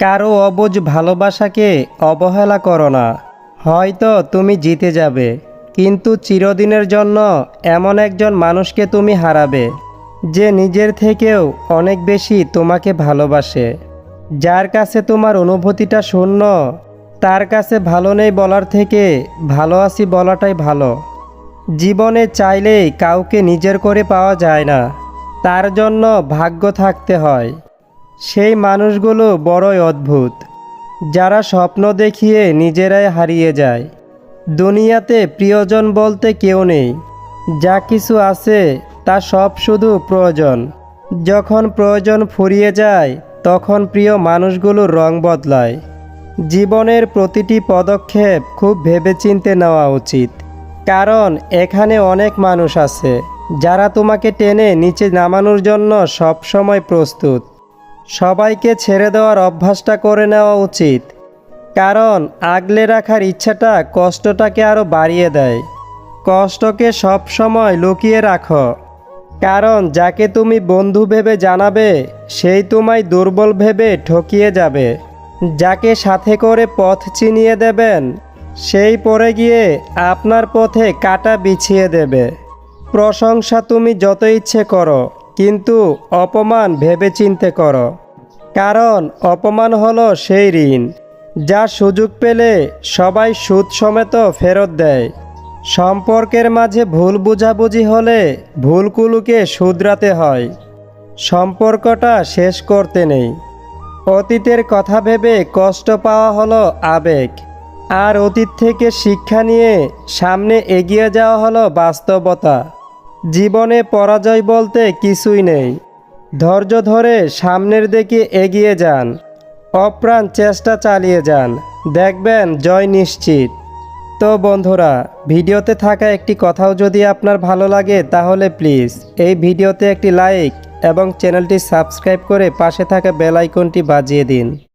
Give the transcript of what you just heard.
কারও অবুঝ ভালোবাসাকে অবহেলা করো না। হয়তো তুমি জিতে যাবে, কিন্তু চিরদিনের জন্য এমন একজন মানুষকে তুমি হারাবে, যে নিজের থেকেও অনেক বেশি তোমাকে ভালোবাসে। যার কাছে তোমার অনুভূতিটা শূন্য, তার কাছে ভালো নেই বলার থেকে ভালো আছি বলাটাই ভালো। জীবনে চাইলেই কাউকে নিজের করে পাওয়া যায় না, তার জন্য ভাগ্য থাকতে হয়। সেই মানুষগুলো বড়ই অদ্ভুত, যারা স্বপ্ন দেখিয়ে নিজেরাই হারিয়ে যায়। দুনিয়াতে প্রিয়জন বলতে কেউ নেই, যা কিছু আছে তা সব শুধু প্রয়োজন। যখন প্রয়োজন ফুরিয়ে যায়, তখন প্রিয় মানুষগুলোর রং বদলায়। জীবনের প্রতিটি পদক্ষেপ খুব ভেবেচিন্তে নেওয়া উচিত, কারণ এখানে অনেক মানুষ আছে, যারা তোমাকে টেনে নিচে নামানোর জন্য সবসময় প্রস্তুত। সবাইকে ছেড়ে দেওয়ার অভ্যাসটা করে নেওয়া উচিত। কারণ, আগলে রাখার ইচ্ছাটা কষ্টটাকে আরও বাড়িয়ে দেয়। কষ্টকে সব সময় লুকিয়ে রাখো। কারণ, যাকে তুমি বন্ধু ভেবে জানাবে, সেই তোমায় দুর্বল ভেবে ঠকিয়ে যাবে। যাকে সাথে করে পথ চিনিয়ে দেবেন, সেই পরে গিয়ে আপনার পথে কাটা বিছিয়ে দেবে। প্রশংসা তুমি যত ইচ্ছে করো। কিন্তু অপমান ভেবে চিনতে করো। কারণ অপমান হলো সেই ঋণ, যা সুযোগ পেলে সবাই সুদ সমেত ফেরত দেয়। সম্পর্কের মাঝে ভুল বুঝাবুঝি হলে ভুলগুলোকে শুধরাতে হয়। সম্পর্কটা শেষ করতে নেই। অতীতের কথা ভেবে কষ্ট পাওয়া হলো আবেগ, আর অতীত থেকে শিক্ষা নিয়ে সামনে এগিয়ে যাওয়া হলো বাস্তবতা। জীবনে পরাজয় বলতে কিছুই নেই। ধৈর্য ধরে সামনের দিকে এগিয়ে যান। অপ্রাণ চেষ্টা চালিয়ে যান। দেখবেন জয় নিশ্চিত। তো বন্ধুরা, ভিডিওতে থাকা একটি কথাও যদি আপনার ভালো লাগে তাহলে প্লিজ এই ভিডিওতে একটি লাইক এবং চ্যানেলটি সাবস্ক্রাইব করে পাশে থাকা বেল আইকনটি বাজিয়ে দিন।